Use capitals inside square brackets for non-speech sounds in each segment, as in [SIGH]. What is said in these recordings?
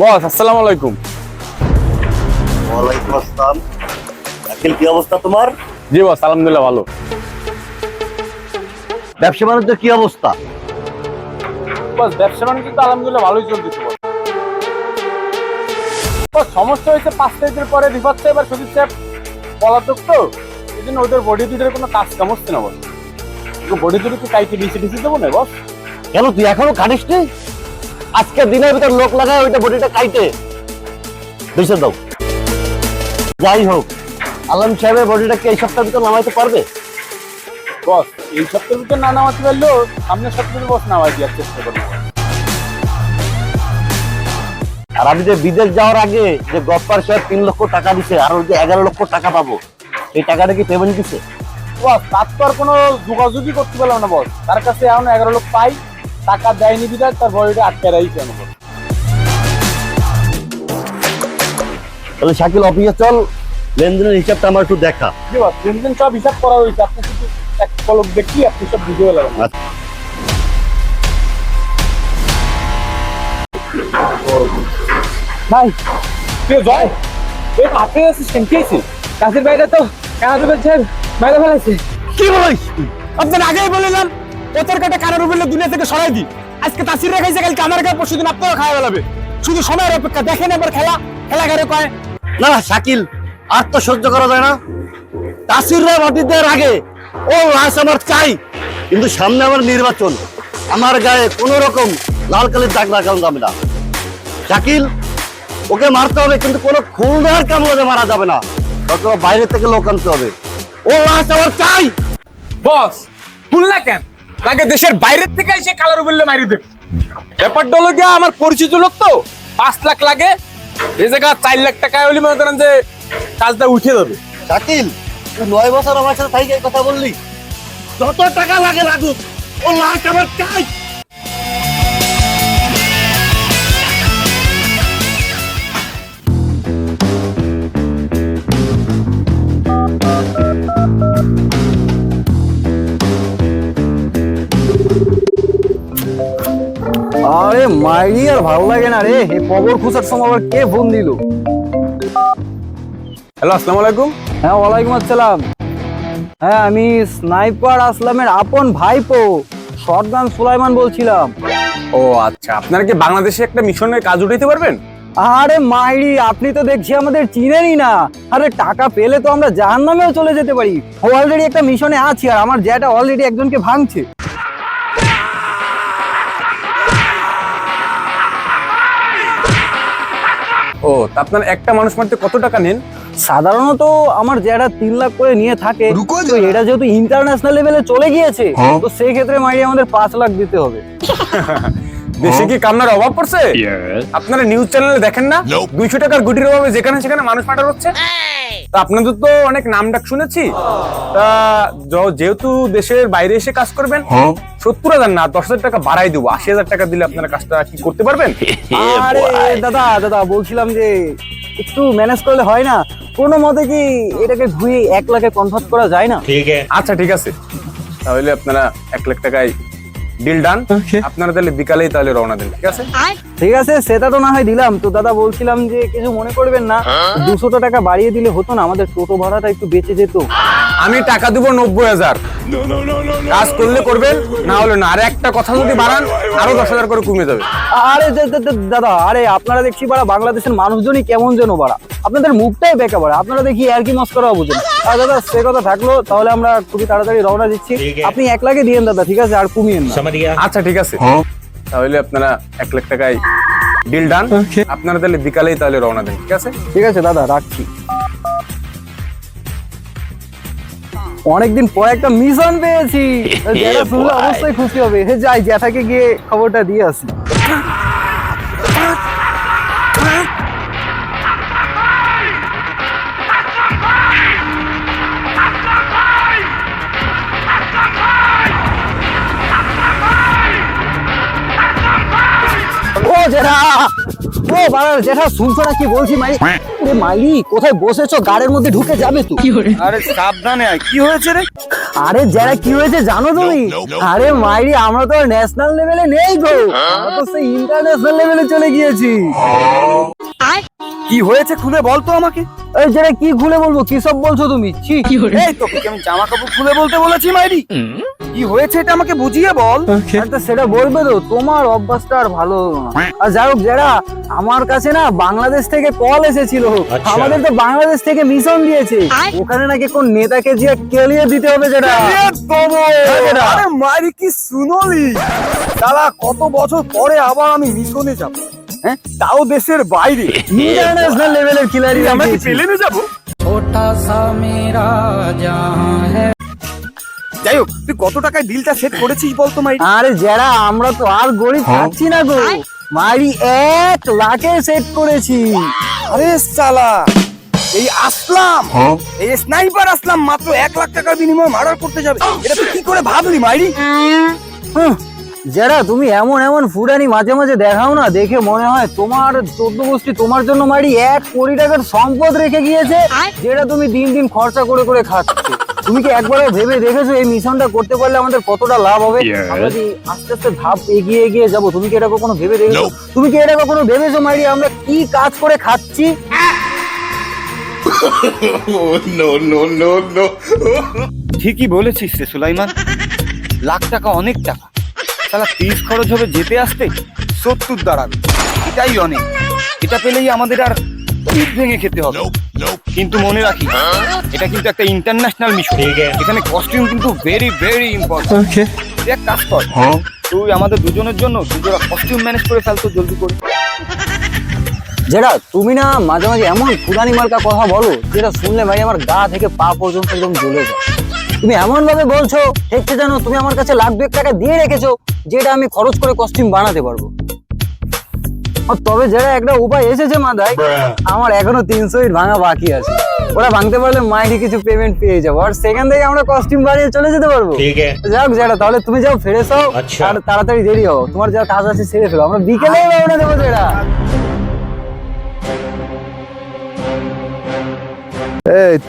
বস আসসালামু আলাইকুম। ওয়ালাইকুম আসসালাম। আকিল কি অবস্থা তোমার? জি বস আলহামদুলিল্লাহ ভালো। ব্যবসা বাণিজ্য কি অবস্থা? বস ব্যবসা বাণিজ্য তো আলহামদুলিল্লাহ ভালোই চলতেছে বস। বস, সমস্যা হয়েছে পাঁচ তারিখের পরে রিফাত সাহেব আর সজিত সাহেব পলাতক তো এই জন্য ওদের বডি দুটোর কোনো কাজ কাম হচ্ছে না বস। বডি দুটো কি কাইকে ডিসি ডিসি দেবো না বস। কেন তুই এখনও কাটিস নি আজকে দিনের ভিতর লোক লাগায় ওইটা বডিটা কাইটে। দিছে দাও। যাই হোক আলম সাহেবের বডিটা কি এই সপ্তাহের ভিতর নামাইতে পারবে? বস এই সপ্তাহের ভিতর না নামাতে পারলেও সামনের সপ্তাহে বস নামাই দেওয়ার চেষ্টা করব। আর আমি যে বিদেশ যাওয়ার আগে যে গপ্পার সাহেব তিন লক্ষ টাকা দিছে আর ওই যে এগারো লক্ষ টাকা পাবো এই টাকাটা কি পেমেন্ট দিছে? বস তার তো আর কোনো যোগাযোগই করতে পারলাম না বস। তার কাছে এখন এগারো লোক পাই। টাকা দেয়নি বিদায় তার বডিটা আটকে রাখছে তাহলে শাকিল অফিসে চল লেনদেনের হিসাবটা আমার একটু দেখা। লেনদেন সব হিসাব করা হয়েছে আপনি শুধু এক পলক দেখি আপনি সব বুঝে গেলেন। আচ্ছা। ভাই তুই জয় এই হাতে আছে সেন্টিয়েছি কাছের বাইরে তো বলছে বাইরে ফেলাইছে কি বলিস আপনার আগেই বলিলাম ওদের কাটা কানের উপরে দুনিয়া থেকে সরাই দি। আজকে তাসির রেখাইছে কালকে আমার গায়ে পরশু দিন আপনারও খাওয়া বেলাবে শুধু সময়ের অপেক্ষা দেখেন এবার খেলা। খেলা ঘরে কয়? না শাকিল আর তো সহ্য করা যায় না। তাসিররা মাটি দেওয়ার আগে ও লাশ আমার চাই। কিন্তু সামনে আমার নির্বাচন। আমার গায়ে কোনো রকম লাল কালির দাগ লাগানো যাবে না। শাকিল ওকে মারতে হবে কিন্তু কোনো খুলনার কামড়ে মারা যাবে না। অথবা বাইরে থেকে লোক আনতে হবে। ও লাশ আমার চাই! বস ভুল না কেন? লাগে দেশের বাইরের থেকে এসে কালার বললে মারি দেবে। ব্যাপারটা হলো গিয়া আমার পরিচিত লোক তো, পাঁচ লাখ লাগে। এই জায়গা চার লাখ টাকা হলে মনে করেন যে কাজটা উঠে যাবে শাকিল, তুই নয় বছর আমার সাথে থাকি কথা বললি? যত টাকা লাগে লাগুক, ও লাখ আমার চাই। আরে মাইরি আর ভালো লাগে না রে। এই কবর খুঁচার সময় আবার কে ফোন দিল? হ্যালো আসসালামু আলাইকুম। হ্যাঁ ওয়ালাইকুম আসসালাম। হ্যাঁ আমি স্নাইপার আসলামের আপন ভাইপো শটগান সুলাইমান বলছিলাম। ও আচ্ছা। আপনারা কি বাংলাদেশে একটা মিশনের কাজ উঠাইতে পারবেন? আরে মাইরি আপনি তো দেখছি আমাদের চিনেনই না। আরে টাকা পেলে তো আমরা জাহান নামেও চলে যেতে পারি। অলরেডি একটা মিশনে আছি আর আমার জ্যাটা অলরেডি একজনকে ভাঙছে। ও আপনার একটা মানুষ মারতে কত টাকা নেন? সাধারণত আমার যারা তিন লাখ করে নিয়ে থাকে তো এটা যেহেতু ইন্টারন্যাশনাল লেভেলে চলে গিয়েছে তো সেই ক্ষেত্রে মাইরি আমাদের পাঁচ লাখ দিতে হবে। [LAUGHS] দেশে কি কান্নার অভাব পড়ছে? আপনারা নিউজ চ্যানেলে দেখেন না? দুইশো টাকার গুটির অভাবে যেখানে সেখানে মানুষ মার্ডার হচ্ছে? তা আপনাদের তো অনেক নাম ডাক শুনেছি। তা যেহেতু দেশের বাইরে এসে কাজ করবেন সত্তর হাজার না দশ হাজার টাকা বাড়াই দেবো। আশি হাজার টাকা দিলে আপনারা কাজটা কি করতে পারবেন? আরে দাদা দাদা বলছিলাম যে একটু ম্যানেজ করলে হয় না। কোনো মতে কি এটাকে ঘুরিয়ে এক লাখে কনভার্ট করা যায় না? আচ্ছা ঠিক আছে। তাহলে আপনারা এক লাখ টাকায় ডিল ডান আপনারা তাহলে বিকালেই তাহলে রওনা দেন ঠিক আছে? ঠিক আছে সেটা তো না হয় দিলাম। তো দাদা বলছিলাম যে কিছু মনে করবেন না। দুশোটা টাকা বাড়িয়ে দিলে হতো না আমাদের টোটো ভাড়াটা একটু বেঁচে যেত। আমি টাকা দিব নব্বই হাজার। কাজ করলে করবেন না হলে না। আর একটা কথা যদি বাড়ান আরও দশ হাজার করে কমে যাবে। আরে দাদা আরে আপনারা দেখছি বাড়া বাংলাদেশের মানুষজনই কেমন যেন বাড়া। আপনাদের মুখটাই বেকা বাড়া। আপনারা দেখি আর কি মস্করা বুঝেন আর দাদা সে কথা থাকল তাহলে আমরা খুবই তাড়াতাড়ি রওনা দিচ্ছি। আপনি এক লাখে দিয়েন দাদা ঠিক আছে? আর কমিয়েন আচ্ছা ঠিক আছে। তাহলে আপনারা এক লাখ টাকায় ডিল ডান আপনারা তাহলে বিকালেই তাহলে রওনা দেন ঠিক আছে? ঠিক আছে দাদা রাখছি। অনেকদিন পর একটা মিশন পেয়েছি। [LAUGHS] যারা শুনলে অবশ্যই খুশি হবে। হে যাই জ্যাঠাকে গিয়ে খবরটা দিয়ে আসি। ও জেঠা ও ও জেঠা শুনছো না কি বলছি মাই ওরে মাইরি কোথায় বসেছো? গাড়ির মধ্যে ঢুকে যাবে তুই আরে সাবধানে আয় কি হয়েছে রে? আরে যারা কি হয়েছে জানো তুমি? আরে মাইরি আমরা তো ন্যাশনাল লেভেলে নেই গো। আমরা তো সেই ইন্টারন্যাশনাল লেভেলে চলে গিয়েছি। কি হয়েছে খুলে বল তো আমাকে। এই যারা কি খুলে বলব? কি সব বলছো তুমি? ছি। এই তোকে কি আমি জামা কাপড় খুলে বলতে বলেছি মাইরি? কি হয়েছে এটা আমাকে বুঝিয়ে বল। আরে তো সেটা বলবে তো তোমার অভ্যাসটা আর ভালো আর যাই হোক যারা আমার কাছে না বাংলাদেশ থেকে কল এসেছিল আমাদের তো বাংলাদেশ থেকে মিশন দিয়েছে। ওখানে নাকি কোন নেতাকে যে কেলিয়ে দিতে হবে যেটা আরে মাইরি কি শুনলি? শালা কত বছর পরে আবার আমি মিশনে যাব। হ্যাঁ তাও দেশের বাইরে। ইন্টারন্যাশনাল লেভেলের খিলাড়ি আমরা কি প্লেনে যাব? যাই হোক তুই কত টাকায় ডিলটা সেট করেছিস বলতো মাইরি? আরে যারা আমরা তো আর গরিব থাকছি না গো। মারি এক লাখে সেট করেছি। আরে সালা এই আসলাম। এই স্নাইপার আসলাম মাত্র এক লাখ টাকার বিনিময়ে মার্ডার করতে যাবে। এটা তুই কি করে ভাবলি মাইরি? হুঁ, যারা তুমি এমন এমন ফুডানি মাঝে মাঝে দেখাও না দেখে মনে হয় তোমার চোদ্দ গোষ্ঠী তোমার জন্য মারি এক কোটি টাকার সম্পদ রেখে গিয়েছে যেটা তুমি দিন দিন খরচা করে করে খাচ্ছ। তুমি কি একবারও ভেবে দেখেছ এই মিশনটা করতে পারলে আমাদের কতটা লাভ হবে? আমরা আস্তে আস্তে ধাপ এগিয়ে এগিয়ে যাব? তুমি কি এটা কখনো ভেবে দেখেছ? তুমি কি এটা কখনো ভেবেছো মারি আমরা কি কাজ করে খাচ্ছি? ঠিকই বলেছিস রে সুলাইমান। লাখ টাকা অনেক টাকা। সালা তিরিশ খরচ হবে যেতে আসতে? সত্তর দাঁড়াবে। এটাই অনেক। এটা পেলেই আমাদের আর পিঠ ভেঙে খেতে হবে। কিন্তু মনে রাখি এটা কিন্তু একটা ইন্টারন্যাশনাল মিশন এখানে কস্টিউম কিন্তু ভেরি ভেরি ইম্পর্টেন্ট এক কাজ কর। তুই আমাদের দুজনের জন্য দুজোড়া কস্টিউম ম্যানেজ করে ফেলতো জলদি করে। যেটা তুমি না মাঝে মাঝে এমন পুরানি মার্কা কথা বলো যেটা শুনলে ভাই আমার গা থেকে পা পর্যন্ত একদম জ্বলে যায়। তুমি এমন ভাবে বলছো দেখতে জানো? তুমি আমার কাছে লাখ দুয়েক টাকা দিয়ে রেখেছো যেটা আমি খরচ করে কস্টিউম বানাতে পারব। তবে যেটা একটা উপায় এসেছে মাথায় আমার এখনও তিনশো ইট ভাঙা বাকি আছে। ওরা ভাঙতে পারলে মাইকে কিছু পেমেন্ট পেয়ে যাব। আর সেখান থেকে আমরা কস্টিউম বানিয়ে চলে যেতে পারব। যাক যেটা তাহলে তুমি যাও ফেরে যাও আর তাড়াতাড়ি দেরি হও। তোমার যা কাজ আছে সেরে ফেলো। আমরা বিকেলেই রওনা দেবো যেটা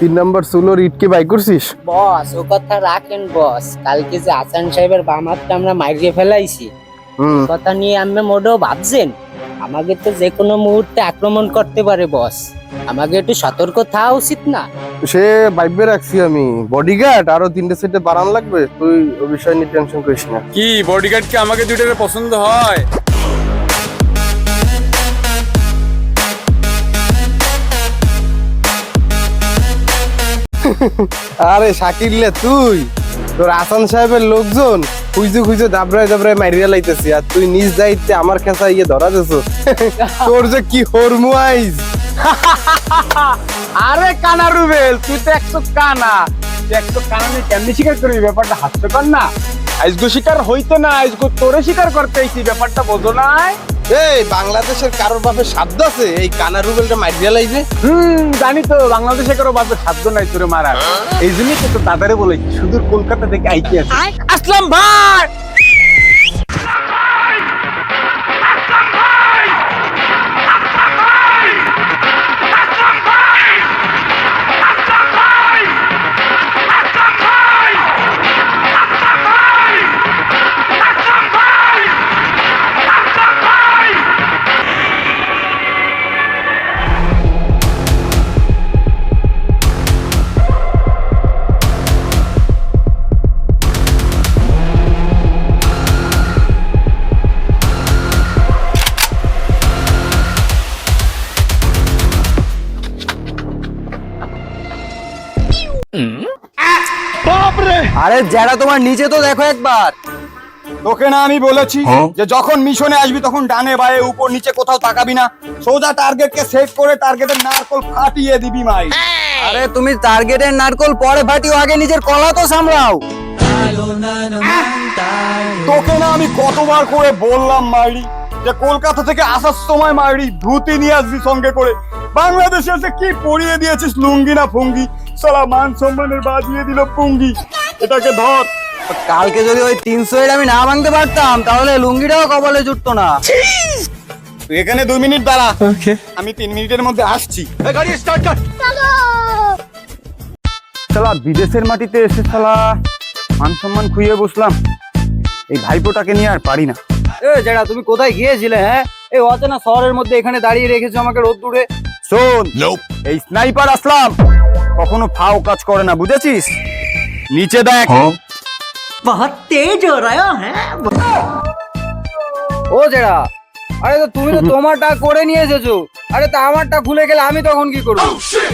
তিন নাম্বার সুলোর ইটকে বাই করছিস? বস ও কথা রাখেন বস। কালকে যে আসান সাহেবের বাম হাতটা আমরা মারিয়ে ফেলাইছি কথা নিয়ে আপনি মোটেও ভাবছেন। আমাকে তো যে কোনো মুহূর্তে আক্রমণ করতে পারে বস। আমাকে একটু সতর্ক থাকা উচিত না। সে বাইবে রাখছি আমি। বডিগার্ড আরও তিনটে সেটে বাড়ান লাগবে। তুই ও বিষয় নিয়ে টেনশন করিস না। কি বডিগার্ড কি আমাকে দুইটারে পছন্দ হয়? আরে শাকিরলে তুই। তোর আসান সাহেবের লোকজন খুঁজে খুঁজে দাবড়ায় দাবড়ায় মারিয়া লাইতেছি আর তুই নিজ দায়িত্বে আমার খেসা ইয়ে ধরা দেছ তোর যে কি হরমুয়াইজ আরে কানা রুবেল, তুই তো একশো কানা। একশো কানা নিয়ে কেমনি স্বীকার করবি? ব্যাপারটা হাস্যকর না। আজগো শিকার হইতো না আজগো তোরে শিকার করতে এই ব্যাপারটা বোঝো নাই? এই বাংলাদেশের কারোর বাপে সাধ্য আছে? এই কানা রুবেলটা মারিয়া যে হুম জানি তো বাংলাদেশে কারও বাপে সাধ্য নাই তোরে মারা এই জন্যই তো দাদারে বলে সুদূর কলকাতা থেকে আইকি আছে আসলাম ভাই! আরে যারা তোমার নিচে তো দেখো একবার। তোকে না আমি বলেছি যে যখন মিশনে আসবি তখন ডানে বায়ে উপর নিচে কোথাও তাকাবি না। সোজা টার্গেটকে সেট করে টার্গেটের নারকল ফাটিয়ে দিবি মাই। আরে তুমি টার্গেটের নারকল পরে ফাটিও আগে নিজের কলা তো সামলাও। তোকে না আমি কতবার করে বললাম মাইরি যে কলকাতা থেকে আসার সময় মাইরি ধুতি নিয়ে আসবি সঙ্গে করে। বাংলাদেশে এসে কি পরিয়ে দিয়েছিস লুঙ্গি না ফুঙ্গি? সালা মান সম্মানের বাজিয়ে দিল পুঙ্গি। এটাকে ধর। কালকে যদি ওই তিনশো এর আমি না ভাঙতে পারতাম তাহলে লুঙ্গিটাও কপালে জুটতো না। তুই এখানে দুই মিনিট দাঁড়া। আমি তিন মিনিটের মধ্যে আসছি। শালা বিদেশের মাটিতে এসে শালা মান সম্মান খুইয়ে বসলাম। এই ভাইপোটাকে নিয়ে আর পারি না। এ তুমি কোথায় গিয়েছিলে হ্যাঁ? এই অচেনা শহরের মধ্যে এখানে দাঁড়িয়ে রেখেছো আমাকে রোদ দূরে শোন এই স্নাইপার আসলাম। কখনো ফাও কাজ করে না বুঝেছিস? নিচে দেখ। বহুত তেজ হো রহা হ্যাঁ? ও যেটা আরে তো তুমি তো তোমারটা করে নিয়ে এসেছ। আরে তা আমারটা খুলে গেলে আমি তখন কি করব?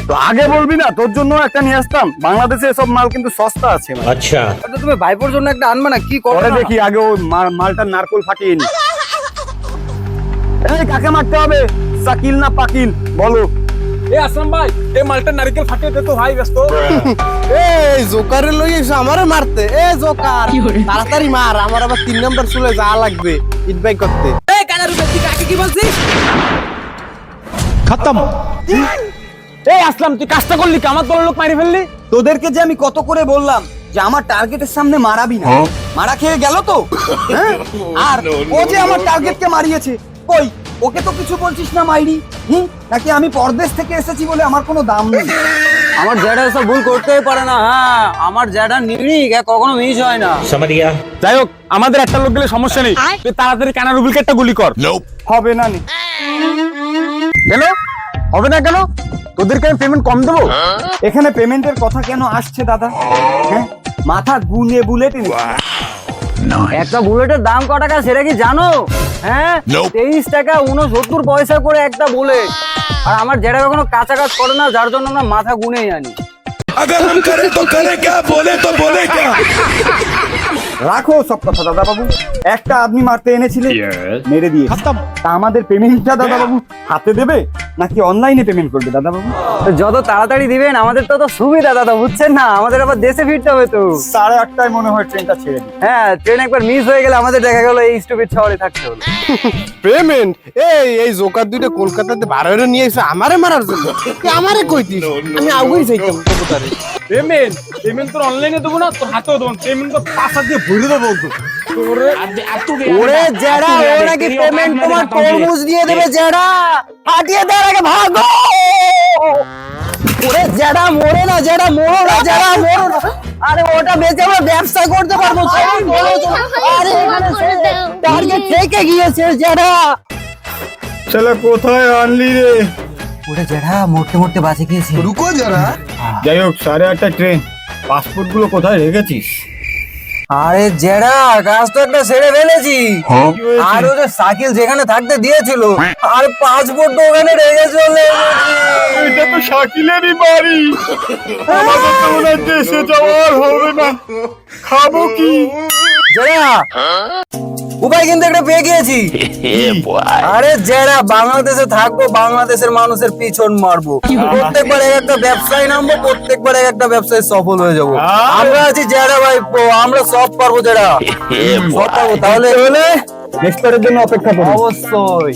তো আগে বলবি না তোর জন্য একটা নিয়ে আসতাম। বাংলাদেশে এসব মাল কিন্তু সস্তা আছে আচ্ছা। তুমি ভাইপোর জন্য একটা আনবে না কি করে দেখি আগে ও মাল- মালটা নারকোল ফাটিয়ে নি। এই কাকে মারতে হবে? সাকিল না পাকিল? বলো। এ আসলাম ভাই। এই মালটা নারকেল ফাটিয়ে দে তো ভাই ব্যস্ত। [LAUGHS] এই জোকারে লই এসে আমারে মারতে। এ জোকার তাড়াতাড়ি মার আমার আবার তিন নম্বর চুলে যা লাগবে করতে। এই আসলাম তুই কাজটা করলি কি? আমার দলের লোক মারি ফেললি? তোদেরকে যে আমি কত করে বললাম যে আমার টার্গেটের সামনে মারাবি না। মারা খেয়ে গেল তো? হ্যাঁ? [LAUGHS] আর ও যে আমার টার্গেটকে মারিয়েছে কই? ওকে তো কিছু বলছিস না মাইরি? হুম? নাকি আমি পরদেশ থেকে এসেছি বলে আমার কোনো দাম নেই? আমার জ্যাডা এসব ভুল করতেই পারে না হ্যাঁ। আমার জ্যাডা নিরিক কখনো মিস হয় না। যাই হোক আমাদের একটা লোক গেলে সমস্যা নেই। তুই তাড়াতাড়ি কানা রুবিলকে একটা গুলি কর? হবে না নি। কেন? হবে না কেন? তোদেরকে আমি পেমেন্ট কম দেবো? এখানে পেমেন্টের কথা কেন আসছে দাদা? হ্যাঁ? মাথা গুনে বুলেট একটা বুলেটের দাম ক টাকা সেটা কি জানো? হ্যাঁ? তেইশ টাকা উনসত্তর পয়সা করে একটা বুলেট। আর আমার যেটা কখনো কাঁচা কাজ করে না যার জন্য না মাথা গুনেই আনি। রাখো সব কথা দাদা বাবু একটা আপনি মারতে এনেছিলেন মেরে দিয়ে। তা আমাদের পেমেন্টটা দাদা বাবু হাতে দেবে নাকি অনলাইনে পেমেন্ট করবে দাদা বাবু যত তাড়াতাড়ি দিবেন আমাদের তত সুবিধা দাদা বুঝছেন না? আমাদের আবার দেশে ফিরতে হবে তো। সাড়ে আটটায় মনে হয় ট্রেনটা ছেড়ে দিই। হ্যাঁ ট্রেন একবার মিস হয়ে গেলে আমাদের দেখা গেল এই স্টুপিড শহরে থাকতে হলো। পেমেন্ট এই এই জোকার দুইটা কলকাতাতে বার নিয়ে এসে আমারে মারার জন্য। আমারে কইতিস আমি আগুই যাইতাম। কবুতারে পেমেন্ট পেমেন্ট তোর অনলাইনে দেবো না তোর হাতেও দেবো পেমেন্ট তো পাঁচ হাত দিয়ে ভরে দেবো তো ওরে জেডা ও নাকি পেমেন্ট তোমার তরমুজ দিয়ে। দেবে জেডা। হাটিয়ে দেওয়ার আগে ভাগো! ওরে জেডা মরে না জেডা মরো না জেডা মরো না। আরে ওটা বেচে আমরা ব্যবসা করতে পারব। আরে এখানে টার্গেট থেকে গিয়েছে ছেলে কোথায় আনলি রে? ওরে জেডা মরতে মরতে বাঁচে গিয়েছে যাই হোক সাড়ে আটটা ট্রেন পাসপোর্টগুলো কোথায় রেখেছিস? আরে জেডা কাজ তো একটা সেরে ফেলেছি। আর ও যে সাইকেল যেখানে থাকতে দিয়েছিল আর পাসপোর্ট তো ওখানে রেখে চলে। এটা তো শাকিলেরই বাড়ি। আমাদের তো ওনার দেশে যাওয়ার হবে না। খাব কি? জেরা উপায় কিন্তু একটা পেয়ে গিয়েছি। [LAUGHS] আরে যারা বাংলাদেশে থাকব বাংলাদেশের মানুষের পিছন মারবো। প্রত্যেকবার এক একটা ব্যবসায় নামবো প্রত্যেকবার এক একটা ব্যবসায় সফল হয়ে যাব। আমরা আছি যারা ভাই আমরা সব পারব যারা। সব পারব। তাহলে হলে নেক্সট জন্য অপেক্ষা করব অবশ্যই।